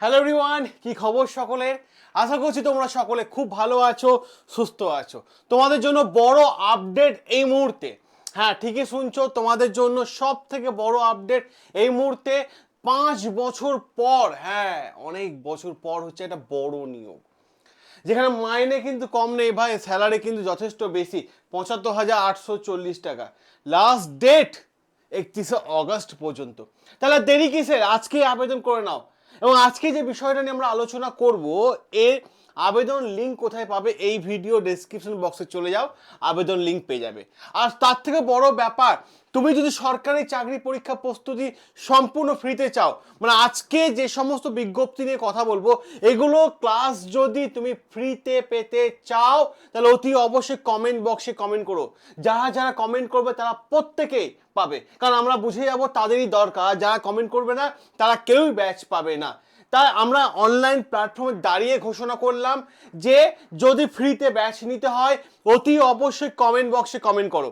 Hello everyone কি খবর সকলের? আশা করছি তোমরা সকলে খুব ভালো আছো, সুস্থ আছো। তোমাদের জন্য বড় আপডেট এই মুহূর্তে। হ্যাঁ ঠিকই শুনছো, তোমাদের জন্য সব থেকে বড় আপডেট এই মুহূর্তে পাঁচ বছর পর হ্যাঁ অনেক বছর পর হচ্ছে একটা বড় নিয়োগ। যেখানে মাইনে কিন্তু কম নেই ভাই স্যালারি কিন্তু যথেষ্ট বেশি, পঁচাত্তর হাজার আটশো চল্লিশ টাকা। লাস্ট ডেট একত্রিশে অগস্ট পর্যন্ত। তাহলে দেরি কিসের? আজকে আবেদন করে নাও। এবং আজকে যে বিষয়টা নিয়ে আমরা আলোচনা করব এর আবেদন লিঙ্ক কোথায় পাবে এই ভিডিও ডেসক্রিপশন বক্সে চলে যাও, আবেদন লিঙ্ক পেয়ে যাবে। আর তার থেকে বড় ব্যাপার, তুমি যদি সরকারি চাকরি পরীক্ষা প্রস্তুতি সম্পূর্ণ ফ্রিতে চাও মানে আজকে যে সমস্ত বিজ্ঞপ্তি নিয়ে কথা বলব, এগুলো ক্লাস যদি তুমি ফ্রিতে পেতে চাও, তাহলে অতি অবশ্যই কমেন্ট বক্সে কমেন্ট করো। যারা যারা কমেন্ট করবে, তারা প্রত্যেকেই পাবে। কারণ আমরা বুঝে যাব তাদেরই দরকার যারা কমেন্ট করবে না, তারা কেউই ব্যাচ পাবে না। তাই আমরা অনলাইন প্ল্যাটফর্মে দাঁড়িয়ে ঘোষণা করলাম যে যদি ফ্রিতে ব্যাচ নিতে হয়, অতি অবশ্যই কমেন্ট বক্সে কমেন্ট করো।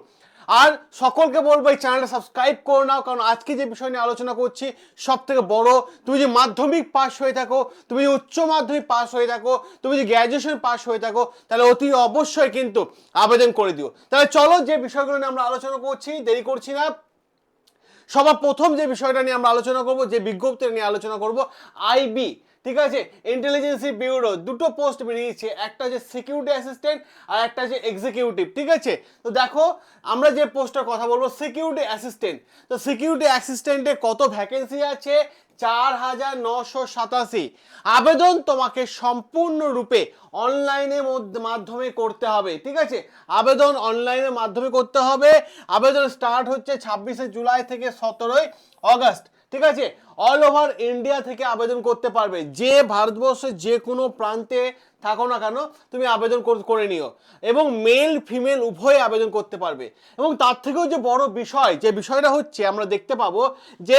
আর সকলকে বলব এই চ্যানেলটা সাবস্ক্রাইব করে নাও, কারণ আজকে যে বিষয় নিয়ে আলোচনা করছি সব থেকে বড়, তুমি যে মাধ্যমিক পাস হয়ে থাকো, তুমি যে উচ্চ মাধ্যমিক পাস হয়ে থাকো, তুমি যে গ্র্যাজুয়েশন পাস হয়ে থাকো, তাহলে অতি অবশ্যই কিন্তু আবেদন করে দিও। তাহলে চলো যে বিষয়গুলো নিয়ে আমরা আলোচনা করছি, দেরি করছি না সবার প্রথম যে বিষয়টা নিয়ে আমরা আলোচনা করব যে বিজ্ঞপ্তি নিয়ে আলোচনা করব আইবি ঠিক আছে? ইন্টেলিজেন্সি ব্যুরো দুটো পোস্ট বেরিয়েছে। একটা যে সিকিউরিটি অ্যাসিস্ট্যান্ট আর একটা যে এক্সিকিউটিভ ঠিক আছে? তো দেখো, আমরা যে পোস্টের কথা বলব সিকিউরিটি অ্যাসিস্ট্যান্ট তো সিকিউরিটি অ্যাসিস্ট্যান্টে কত ভ্যাকেন্সি আছে? চার হাজার নশো সাতাশি। আবেদন তোমাকে সম্পূর্ণরূপে অনলাইনের মধ্যে, মাধ্যমে করতে হবে, ঠিক আছে? আবেদন অনলাইনের মাধ্যমে করতে হবে। আবেদন স্টার্ট হচ্ছে ছাব্বিশে জুলাই থেকে সতেরোই অগস্ট ঠিক আছে? অল ওভার ইন্ডিয়া থেকে আবেদন করতে পারবে। যে ভারতবর্ষের যে কোনো প্রান্তে থাকো না কেন, তুমি আবেদন করে নিও। এবং মেল ফিমেল উভয়ে আবেদন করতে পারবে। এবং তার থেকেও যে বড় বিষয়, যে বিষয়টা হচ্ছে, আমরা দেখতে পাবো যে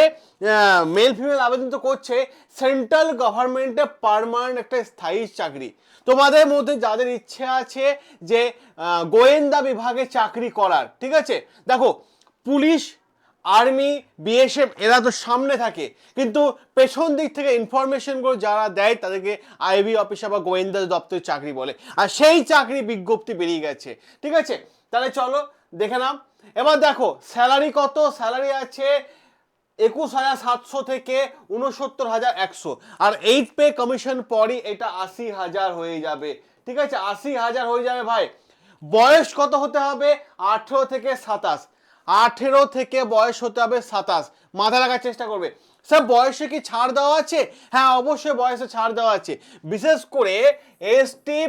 মেল ফিমেল আবেদন তো করছে সেন্ট্রাল গভর্নমেন্টে পারমানেন্ট একটা স্থায়ী চাকরি। তোমাদের মধ্যে যাদের ইচ্ছে আছে যে গোয়েন্দা বিভাগে চাকরি করার, ঠিক আছে? দেখো, পুলিশ আর্মি, বিএসএফ, এরা তো সামনে থাকে। কিন্তু পেছন দিক থেকে ইনফরমেশনগুলো যারা দেয়, তাদেরকে আইবি অফিসার বা গোয়েন্দা দপ্তরের চাকরি বলে। আর সেই চাকরি বিজ্ঞপ্তি বেরিয়ে গেছে। ঠিক আছে? তাহলে চলো, দেখে নাও। এবার দেখো স্যালারি কত? স্যালারি আছে একুশ হাজার সাতশো থেকে উনসত্তর হাজার একশো। আর এইট পে কমিশন পরই এটা আশি হাজার হয়ে যাবে। ঠিক আছে? আশি হাজার হয়ে যাবে ভাই। বয়স কত হতে হবে? আঠেরো থেকে সাতাশ। আঠেরো থেকে বয়স হতে হবে সাতাশ। মাথা রাখার চেষ্টা করবে। স্যার, বয়সে কি ছাড় দেওয়া আছে? হ্যাঁ অবশ্যই বয়সে ছাড় দেওয়া আছে। বিশেষ করে এসটি,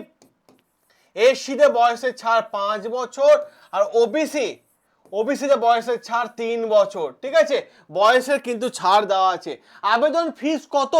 এসসিতে বয়সের ছাড় পাঁচ বছর আর ওবিসি, ওবিসিতে বয়সের ছাড় তিন বছর। ঠিক আছে? বয়সের কিন্তু ছাড় দেওয়া আছে। আবেদন ফিস কত?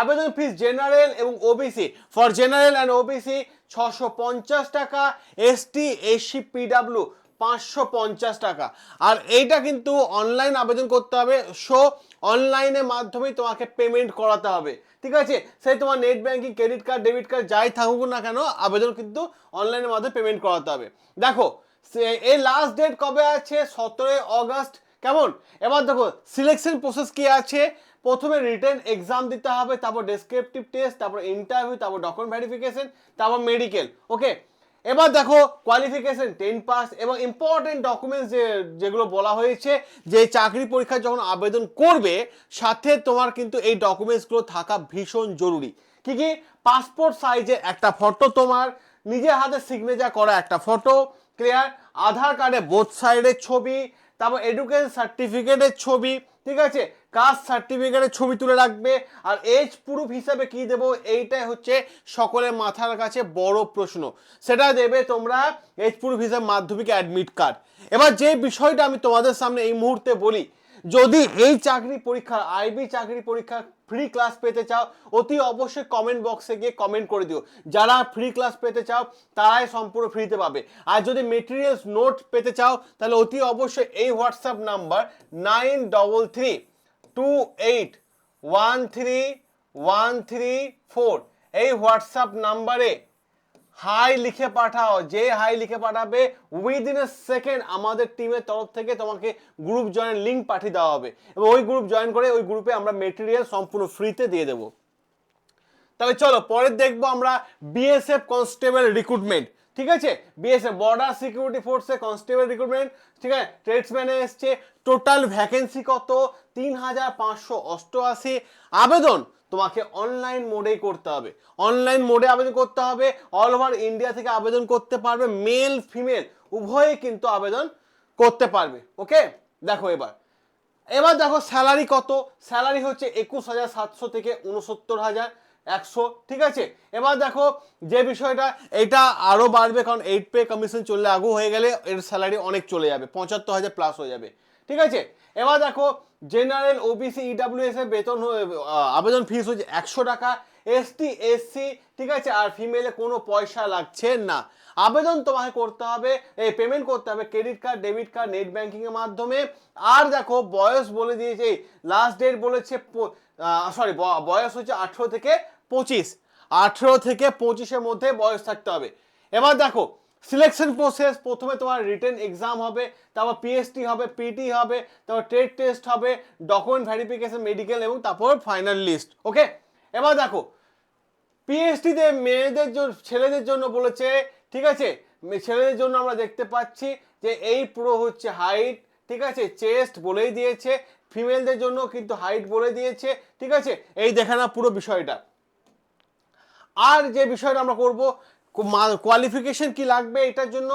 আবেদন ফিস জেনারেল এবং OBC. For general and OBC ছশো পঞ্চাশ টাকা, এসটি, এসসি, পিডাব্লিউ। পাঁচশো পঞ্চাশ টাকা। আর এইটা কিন্তু অনলাইন আবেদন করতে হবে। সো অনলাইনের মাধ্যমেই তোমাকে পেমেন্ট করাতে হবে। ঠিক আছে? সেই তোমার net banking credit card debit card যাই থাকুক না কেন, আবেদন কিন্তু অনলাইনের মাধ্যমে পেমেন্ট করাতে হবে। দেখো, সে- এই লাস্ট ডেট কবে আছে? সতেরোই অগস্ট কেমন? এবার দেখো সিলেকশন প্রসেস কি আছে? প্রথমে রিটেন এক্সাম দিতে হবে, তারপর ডেসক্রিপটিভ টেস্ট তারপর ইন্টারভিউ তারপর ডকুমেন্ট ভেরিফিকেশন তারপর মেডিকেল ওকে এবার দেখো কোয়ালিফিকেশন টেন পাস এবং ইম্পর্টেন্ট ডকুমেন্টস যে, যেগুলো বলা হয়েছে, যে চাকরি পরীক্ষা যখন আবেদন করবে, সাথে তোমার কিন্তু এই ডকুমেন্টসগুলো থাকা ভীষণ জরুরি। কি কি? পাসপোর্ট সাইজের একটা ফটো তোমার নিজের হাতে সিগনেচার করা একটা ফটো ক্লিয়ার আধার কার্ডে বোথ সাইডের ছবি, তারপর এডুকেশন সার্টিফিকেটের ছবি ঠিক আছে? কাস্ট সার্টিফিকেটের ছবি তুলে রাখবে। আর এজ প্রুফ হিসাবে কি দেব? এইটাই হচ্ছে সকলের মাথার কাছে বড় প্রশ্ন। সেটা দেবে তোমরা এজ প্রুফ হিসাবে মাধ্যমিক অ্যাডমিট কার্ড এবার যে বিষয়টা আমি তোমাদের সামনে এই মুহূর্তে বলি যদি এই চাকরি পরীক্ষা আইবি চাকরি পরীক্ষা ফ্রি ক্লাস পেতে চাও, অতি অবশ্যই কমেন্ট বক্সে গিয়ে কমেন্ট করে দিও। যারা ফ্রি ক্লাস পেতে চাও, তারাই সম্পূর্ণ ফ্রিতে পাবে। আর যদি মেটেরিয়ালস নোট পেতে চাও, তাহলে অতি অবশ্যই এই WhatsApp number nine double three two eight one three one three four এই হোয়াটসঅ্যাপ নাম্বারে হাই লিখে পাঠাও, যে হাই লিখে পাঠাবে উইদিন এ সেকেন্ড আমাদের টিমের তরফ থেকে তোমাকে গ্রুপ জয়েন লিঙ্ক পাঠিয়ে দেওয়া হবে। এবং ওই গ্রুপ জয়েন করে ওই গ্রুপে আমরা মেটেরিয়াল সম্পূর্ণ ফ্রিতে দিয়ে দেবো। তবে চলো, পরে দেখব আমরা বিএসএফ কনস্টেবল রিক্রুটমেন্ট ঠিক আছে? বিএসএফ বর্ডার সিকিউরিটি ফোর্সে কনস্টেবল রিক্রুটমেন্ট ঠিক আছে? ট্রেডসম্যানে এসছে টোটাল ভ্যাকেন্সি কত? তিন হাজার পাঁচশো অষ্টআশি। আবেদন তোমাকে অনলাইন মোডেই করতে হবে। অনলাইন মোডে আবেদন করতে হবে অল ওভার ইন্ডিয়া থেকে আবেদন করতে পারবে মেল ফিমেল উভয়ে কিন্তু আবেদন করতে পারবে ওকে দেখো এবার। এবার দেখো স্যালারি কত? স্যালারি হচ্ছে একুশ হাজার সাতশো থেকে উনসত্তর হাজার একশো, ঠিক আছে? এবার দেখো যে বিষয়টা, এটা আরও বাড়বে, কারণ এইট পে কমিশন চললে আগু হয়ে গেলে এর স্যালারি অনেক চলে যাবে, পঁচাত্তর হাজার প্লাস হয়ে যাবে, ঠিক আছে? এবার দেখো জেনারেল ওবিসি ইডাব্লিউএস এর বেতন আবেদন ফিস হচ্ছে একশো টাকা এসটি এসসি ঠিক আছে? আর ফিমেলে কোনো পয়সা লাগছে না। আবেদন তোমাকে করতে হবে, এই পেমেন্ট করতে হবে credit card debit card net banking এর মাধ্যমে। আর দেখো, বয়স বলে দিয়েছে লাস্ট ডেট বলেছে সরি বয়স হচ্ছে আঠেরো থেকে পঁচিশ। আঠেরো থেকে পঁচিশের মধ্যে বয়স থাকতে হবে। এবার দেখো সিলেকশন প্রসেস প্রথমে তোমার রিটেন এক্সাম হবে, তারপর পিএসটি হবে পিটি হবে, তারপর ট্রেড টেস্ট হবে ডকুমেন্ট ভেরিফিকেশন মেডিকেল এবং তারপর ফাইনাল লিস্ট ওকে এবার দেখো পিএইচডিতে মেয়েদের জন্য, ছেলেদের জন্য বলেছে, ঠিক আছে? ছেলেদের জন্য আমরা দেখতে পাচ্ছি যে এই পুরো হচ্ছে হাইট ঠিক আছে? চেস্ট বলেই দিয়েছে ফিমেলদের জন্য কিন্তু হাইট বলে দিয়েছে, ঠিক আছে? এই দেখে না পুরো বিষয়টা। আর যে বিষয়টা আমরা করব কোয়ালিফিকেশন কি লাগবে? এটার জন্য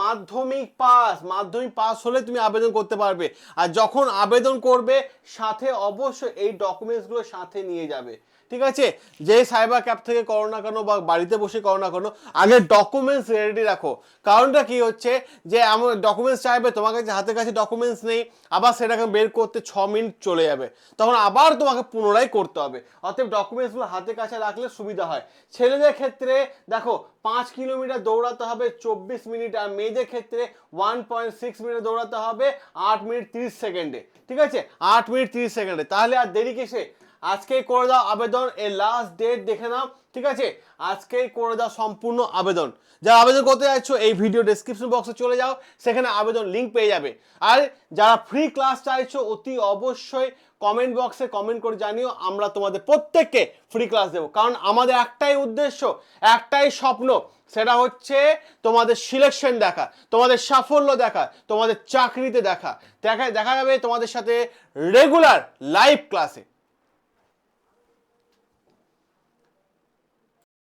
মাধ্যমিক পাস মাধ্যমিক পাস হলে তুমি আবেদন করতে পারবে। আর যখন আবেদন করবে, সাথে অবশ্যই এই ডকুমেন্টসগুলো সাথে নিয়ে যাবে। ঠিক আছে? যে সাইবার ক্যাপ থেকে করো না কেন বা বাড়িতে বসে করো না কেন? আগে ডকুমেন্টস রেডি রাখো। কারণটা কি হচ্ছে? যে আমার ডকুমেন্টস চাইবে, তোমার কাছে হাতের কাছে ডকুমেন্টস নেই, আবার সেটাকে বের করতে ছ মিনিট চলে যাবে। তখন আবার তোমাকে পুনরায় করতে হবে। অতএব ডকুমেন্টসগুলো হাতের কাছে রাখলে সুবিধা হয়। ছেলেদের ক্ষেত্রে দেখো, পাঁচ কিলোমিটার দৌড়াতে হবে চব্বিশ মিনিট আর মেয়েদের ক্ষেত্রে ওয়ান পয়েন্ট সিক্স মিনিট দৌড়াতে হবে আট মিনিট তিরিশ সেকেন্ডে ঠিক আছে? আট মিনিট তিরিশ সেকেন্ডে তাহলে আর দেরি কিসে? আজকেই করে দাও আবেদন, এর লাস্ট ডেট দেখে নাও, ঠিক আছে? আজকেই করে দাও সম্পূর্ণ আবেদন। যারা আবেদন করতে যাচ্ছ এই ভিডিও ডেসক্রিপশন বক্সে চলে যাও, সেখানে আবেদন লিঙ্ক পেয়ে যাবে। আর যারা ফ্রি ক্লাস চাইছো, অতি অবশ্যই কমেন্ট বক্সে কমেন্ট করে জানিও, আমরা তোমাদের প্রত্যেককে ফ্রি ক্লাস দেবো। কারণ আমাদের একটাই উদ্দেশ্য, একটাই স্বপ্ন, সেটা হচ্ছে তোমাদের সিলেকশন দেখা, তোমাদের সাফল্য দেখা, তোমাদের চাকরিতে দেখা। দেখা দেখা যাবে তোমাদের সাথে রেগুলার লাইভ ক্লাসে